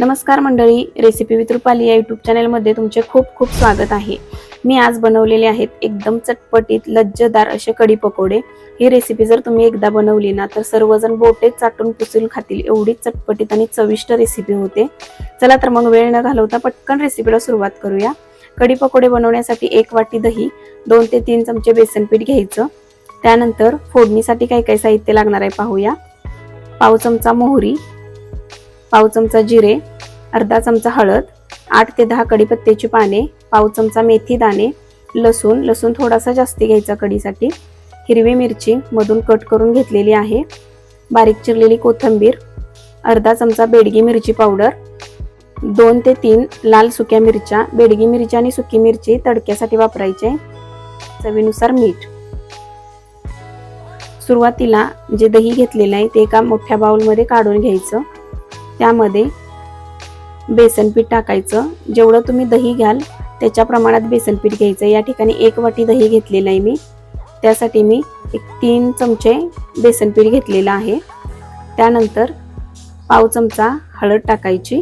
नमस्कार मंडळी recipe with Rupali या यूट्यूब चॅनलमध्ये तुमचे खूप खूप स्वागत आहे. मी आज बनवलेले आहेत एकदम चटपटीत लज्जदार असे कढी पकोडे. ही रेसिपी जर तुम्ही एकदा बनवली ना तर सर्वजण बोटे चाटून पुसून खातील एवढी चटपटीत आणि चविष्ट रेसिपी होते. चला तर मग वेळ न घालवता पटकन रेसिपीला सुरुवात करूया. कढी पकोडे बनवण्यासाठी एक वाटी दही दोन ते तीन चमचे बेसन पीठ घ्यायचं. त्यानंतर फोडणीसाठी काय काय साहित्य लागणार आहे पाहूया. पाव चमचा मोहरी पाव चमचा जिरे अर्धा चमचा हळद आठ ते दहा कडीपत्त्याची पाने पाव चमचा मेथी दाणे लसूण लसूण थोडासा जास्ती घ्यायचा कढीसाठी हिरवी मिरची मधून कट करून घेतलेली आहे. बारीक चिरलेली कोथिंबीर अर्धा चमचा बेडगी मिरची पावडर दोन ते तीन लाल सुक्या मिरच्या बेडगी मिरची आणि सुकी मिरची तडक्यासाठी वापरायचे. चवीनुसार मीठ. सुरुवातीला जे दही घेतलेलं आहे ते एका मोठ्या बाउलमध्ये काढून घ्यायचं. त्यामध्ये बेसन पीठ टाकायचं. जेवढं तुम्ही दही घ्याल त्याच्या प्रमाणात बेसन पीठ घ्यायचं. या ठिकाणी एक वाटी दही घेतलेलं आहे मी. त्यासाठी मी एक तीन चमचे बेसन पीठ घेतलेलं आहे. त्यानंतर पाव चमचा हळद टाकायची.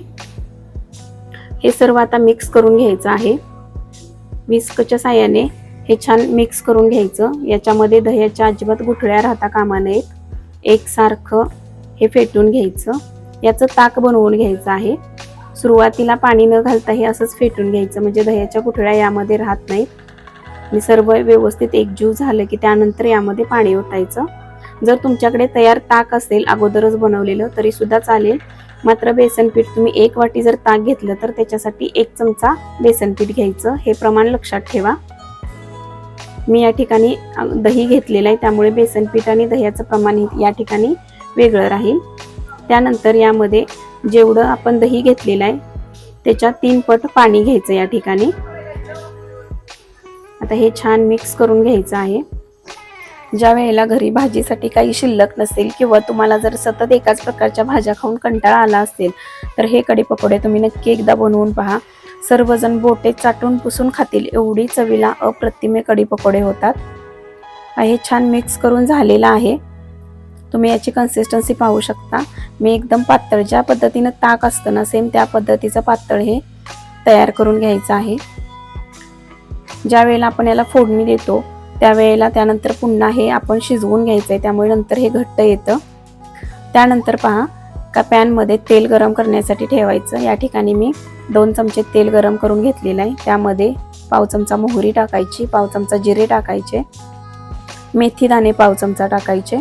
हे सर्व आता मिक्स करून घ्यायचं आहे. विस्कच्या साह्याने हे छान मिक्स करून घ्यायचं. याच्यामध्ये दह्याच्या अजिबात गुठळ्या राहता कामा नयेत. एकसारखं हे फेटून घ्यायचं. याचं ताक बनवून घ्यायचं आहे. सुरुवातीला पाणी न घालता हे असंच फेटून घ्यायचं म्हणजे दह्याच्या कुठळ्या यामध्ये राहत नाहीत. आणि सर्व व्यवस्थित एकजीव झालं की त्यानंतर यामध्ये पाणी ओतायचं. जर तुमच्याकडे तयार ताक असेल अगोदरच बनवलेलं तरी सुद्धा चालेल. मात्र बेसन पीठ तुम्ही एक वाटी जर ताक घेतलं तर त्याच्यासाठी एक चमचा बेसन पीठ घ्यायचं. हे प्रमाण लक्षात ठेवा. मी या ठिकाणी दही घेतलेलं आहे त्यामुळे बेसन पीठ आणि दह्याचं प्रमाण या ठिकाणी वेगळं राहील. त्यानंतर यामध्ये जेवढं आपण दही घेतलेलं आहे त्याच्यात तीन पट पाणी घ्यायचं या ठिकाणी. आता हे छान मिक्स करून घ्यायचं आहे. ज्या वेळेला घरी भाजीसाठी काही शिल्लक नसेल किंवा तुम्हाला जर सतत एकाच प्रकारच्या भाज्या खाऊन कंटाळा आला असेल तर हे कढी पकोडे तुम्ही नक्की एकदा बनवून पहा. सर्वजण बोटे चाटून पुसून खातील एवढी चवीला अप्रतिमे कढी पकोडे होतात. हे छान मिक्स करून झालेलं आहे. तुम्ही याची कन्सिस्टन्सी पाहू शकता. मी एकदम पातळ ज्या पद्धतीनं ताक असतं ना सेम त्या पद्धतीचं पातळ हे तयार करून घ्यायचं आहे. ज्या वेळेला आपण याला फोडणी देतो त्यावेळेला त्यानंतर पुन्हा हे आपण शिजवून घ्यायचं आहे त्यामुळे नंतर हे घट्ट येतं. त्यानंतर पहा का पॅनमध्ये तेल गरम करण्यासाठी ठेवायचं. या ठिकाणी मी दोन चमचे तेल गरम करून घेतलेलं आहे. त्यामध्ये पाव चमचा मोहरी टाकायची पाव चमचा जिरे टाकायचे मेथी दाणे पाव चमचा टाकायचे.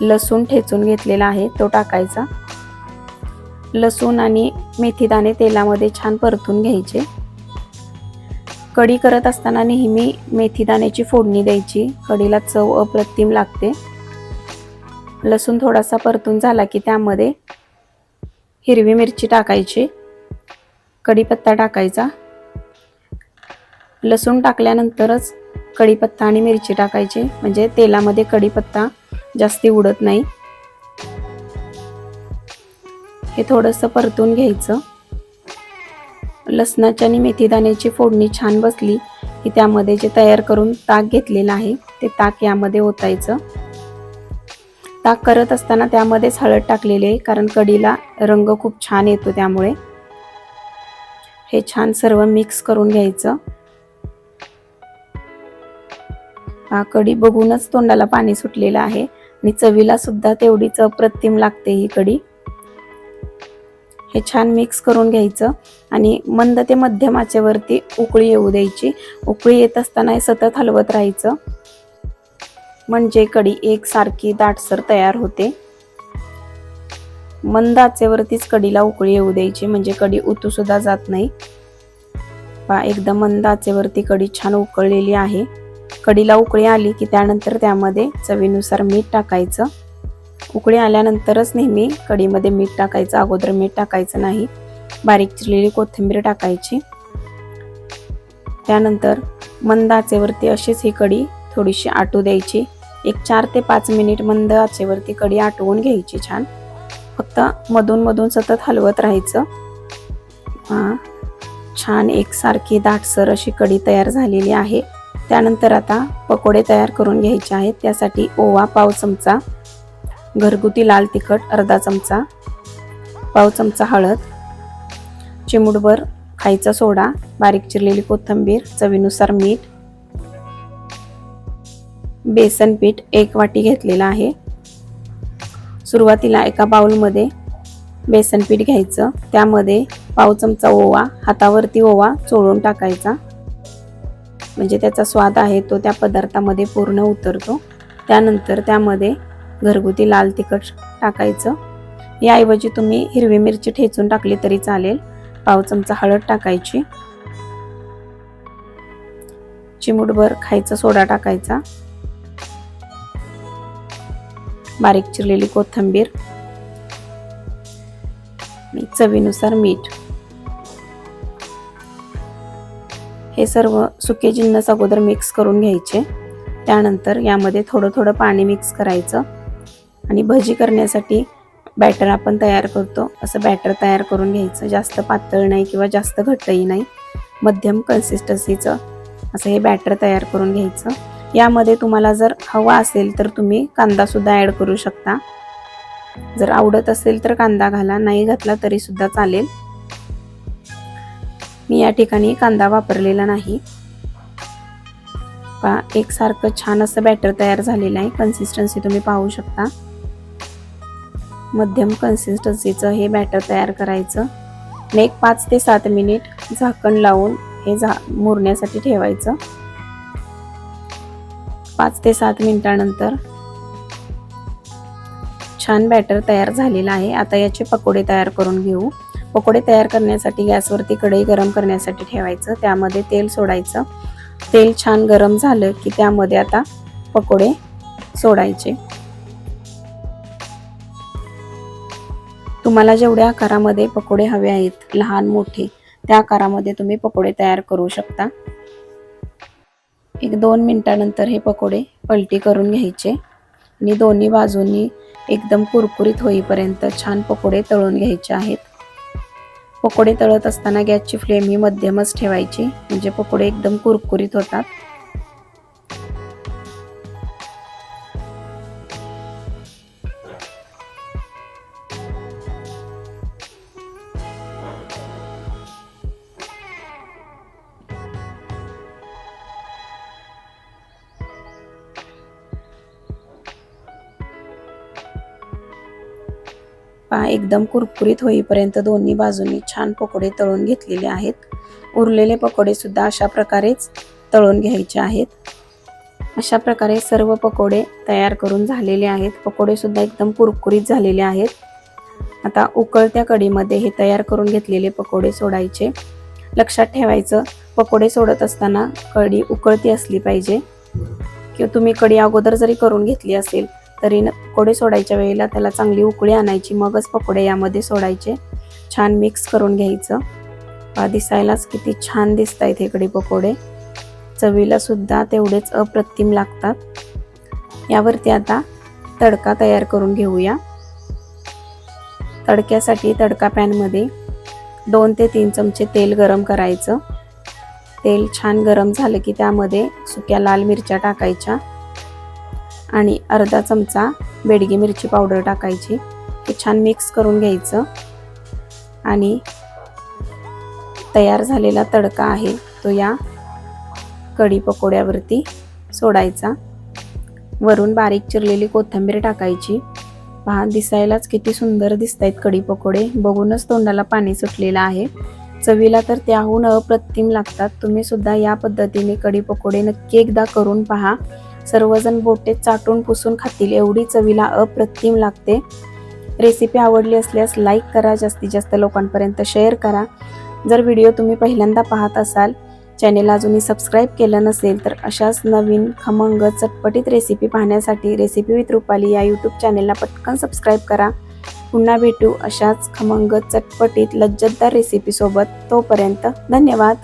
लसूण ठेचून घेतलेला आहे तो टाकायचा. लसूण आणि मेथी दाणे तेलामध्ये छान परतून घ्यायचे. कढी करत असताना नेहमी मेथी दाण्याची फोडणी द्यायची. कढीला चव अप्रतिम लागते. लसूण थोडासा परतून झाला की त्यामध्ये हिरवी मिरची टाकायची. कढीपत्ता टाकायचा. लसूण टाकल्यानंतरच कढीपत्ता आणि मिरची टाकायची. म्हणजे तेलामध्ये कढीपत्ता जास्ती उडत नाही. हे थोडंसं परतून घ्यायचं. लसणाची आणि मेथीदाण्याची फोडणी छान बसली की त्यामध्ये जे तयार करून ताक घेतलेलं आहे ते ताक यामध्ये ओतायचं. ताक करत असताना त्यामध्येच हळद टाकलेली आहे कारण कढीला रंग खूप छान येतो त्यामुळे. हे छान सर्व मिक्स करून घ्यायचं. हा कढी बघूनच तोंडाला पाणी सुटलेलं आहे. आणि चवीला सुद्धा तेवढीच अप्रतिम लागते ही कढी. हे छान मिक्स करून घ्यायचं आणि मंद ते मध्यम आचेवरती उकळी येऊ द्यायची. उकळी येत असताना हे सतत हलवत राहायचं. म्हणजे कढी एकसारखी दाटसर तयार होते. मंद आचेवरतीच कढीला उकळी येऊ द्यायची म्हणजे कढी उतू सुद्धा जात नाही. पा एकदम मंद आचेवरती कढी छान उकळलेली आहे. कढीला उकळी आली की त्यानंतर त्यामध्ये चवीनुसार मीठ टाकायचं. उकळी आल्यानंतरच नेहमी कढीमध्ये मीठ टाकायचं. अगोदर मीठ टाकायचं नाही. बारीक चिरलेली कोथिंबीर टाकायची. त्यानंतर मंद आचेवरती अशीच ही कढी थोडीशी आटू द्यायची. एक चार ते पाच मिनिट मंद आचेवरती कढी आटवून घ्यायची छान. फक्त मधून मधून सतत हलवत राहायचं. हां. छान एकसारखी दाटसर अशी कढी तयार झालेली आहे. त्यानंतर आता पकोडे तयार करून घ्यायचे आहेत. त्यासाठी ओवा पाव चमचा घरगुती लाल तिखट अर्धा चमचा पाव चमचा हळद चिमूटभर खायचा सोडा बारीक चिरलेली कोथिंबीर चवीनुसार मीठ बेसन पीठ एक वाटी घेतलेला आहे. सुरुवातीला एका बाऊलमध्ये बेसन पीठ घ्यायचं. त्यामध्ये पाव चमचा ओवा हातावरती ओवा चोळून टाकायचा. म्हणजे त्याचा स्वाद आहे तो त्या पदार्थामध्ये पूर्ण उतरतो. त्यानंतर त्यामध्ये घरगुती लाल तिखट टाकायचं. याऐवजी तुम्ही हिरवी मिरची ठेचून टाकली तरी चालेल. पाव चमचा हळद टाकायची. चिमूटभर खायचा सोडा टाकायचा. बारीक चिरलेली कोथिंबीर. चवीनुसार मीठ. हे सर्व सुके जिन्नस अगोदर मिक्स करून घ्यायचे. त्यानंतर यामध्ये थोडं थोडं पाणी मिक्स करायचं. आणि भजी करण्यासाठी बॅटर आपण तयार करतो. असं बॅटर तयार करून घ्यायचं. जास्त पातळ नाही किंवा जास्त घट्टही नाही. मध्यम कन्सिस्टन्सीचं असं हे बॅटर तयार करून घ्यायचं. यामध्ये तुम्हाला जर हवा असेल तर तुम्ही कांदासुद्धा ॲड करू शकता. जर आवडत असेल तर कांदा घाला. नाही घातला तरीसुद्धा चालेल. मी या ठिकाणी कांदा वापरलेला नाही. पा एकसारखं छान असं बॅटर तयार झालेलं आहे. कन्सिस्टन्सी तुम्ही पाहू शकता. मध्यम कन्सिस्टन्सीचं हे बॅटर तयार करायचं. एक पाच ते सात मिनिट झाकण लावून हे झा मुरण्यासाठी ठेवायचं. पाच ते सात मिनिटानंतर छान बॅटर तयार झालेला आहे. आता याचे पकोडे तयार करून घेऊ. पकोडे तयार करण्यासाठी गॅसवरती कढई गरम करण्यासाठी ठेवायचं. त्यामध्ये तेल सोडायचं. तेल छान गरम झालं की त्यामध्ये आता पकोडे सोडायचे. तुम्हाला जेवढ्या आकारामध्ये पकोडे हवे आहेत लहान मोठे त्या आकारामध्ये तुम्ही पकोडे तयार करू शकता. एक दोन मिनिटानंतर हे पकोडे पलटी करून घ्यायचे. आणि दोन्ही बाजूंनी एकदम कुरकुरीत होईपर्यंत छान पकोडे तळून घ्यायचे आहेत. पकोडे तळत असताना गॅसची फ्लेम ही मध्यमच ठेवायची. म्हणजे पकोडे एकदम कुरकुरीत होतात. पहा एकदम कुरकुरीत होईपर्यंत दोन्ही बाजूंनी छान पकोडे तळून घेतलेले आहेत. उरलेले पकोडे सुद्धा अशा प्रकारेच तळून घ्यायचे आहेत. अशा प्रकारे सर्व पकोडे तयार करून झालेले आहेत. पकोडे सुद्धा एकदम कुरकुरीत झालेले आहेत. आता उकळत्या कढीमध्ये हे तयार करून घेतलेले पकोडे सोडायचे. लक्षात ठेवायचं पकोडे सोडत असताना कढी उकळती असली पाहिजे. किंवा तुम्ही कढी अगोदर जरी करून घेतली असेल तरी न पकोडे सोडायच्या वेळेला त्याला चांगली उकळी आणायची मगच पकोडे यामध्ये सोडायचे. छान मिक्स करून घ्यायचं. दिसायलाच किती छान दिसत आहेत इकडे पकोडे. चवीला सुद्धा तेवढेच अप्रतिम लागतात. यावरती आता तडका तयार करून घेऊया. तडक्यासाठी तडका पॅनमध्ये दोन ते तीन चमचे तेल गरम करायचं. तेल छान गरम झालं की त्यामध्ये सुक्या लाल मिरच्या टाकायच्या. आणि अर्धा चमचा बेडगी मिरची पावडर टाकायची. ते छान मिक्स करून घ्यायचं. आणि तयार झालेला तडका आहे तो या कढी पकोड्यावरती सोडायचा. वरून बारीक चिरलेली कोथिंबीर टाकायची. पहा दिसायलाच किती सुंदर दिसत आहेत कढी पकोडे. बघूनच तोंडाला पाणी सुटलेलं आहे. चवीला तर त्याहून अप्रतिम लागतात. तुम्ही सुद्धा या पद्धतीने कढी पकोडे नक्की एकदा करून पहा. सर्वजण बोटे चाटून पुसून खातील एवढी चवीला अप्रतिम लागते. रेसिपी आवडली असल्यास लाईक करा जास्तीत जास्त लोकांपर्यंत शेअर करा. जर व्हिडिओ तुम्ही पहिल्यांदा पाहत असाल चॅनेल अजूनही सबस्क्राईब केलं नसेल तर अशाच नवीन खमंग चटपटीत रेसिपी पाहण्यासाठी रेसिपी विथ रुपाली या यूट्यूब चॅनेलला पटकन सबस्क्राईब करा. पुन्हा भेटू अशाच खमंग चटपटीत लज्जतदार रेसिपीसोबत तोपर्यंत धन्यवाद.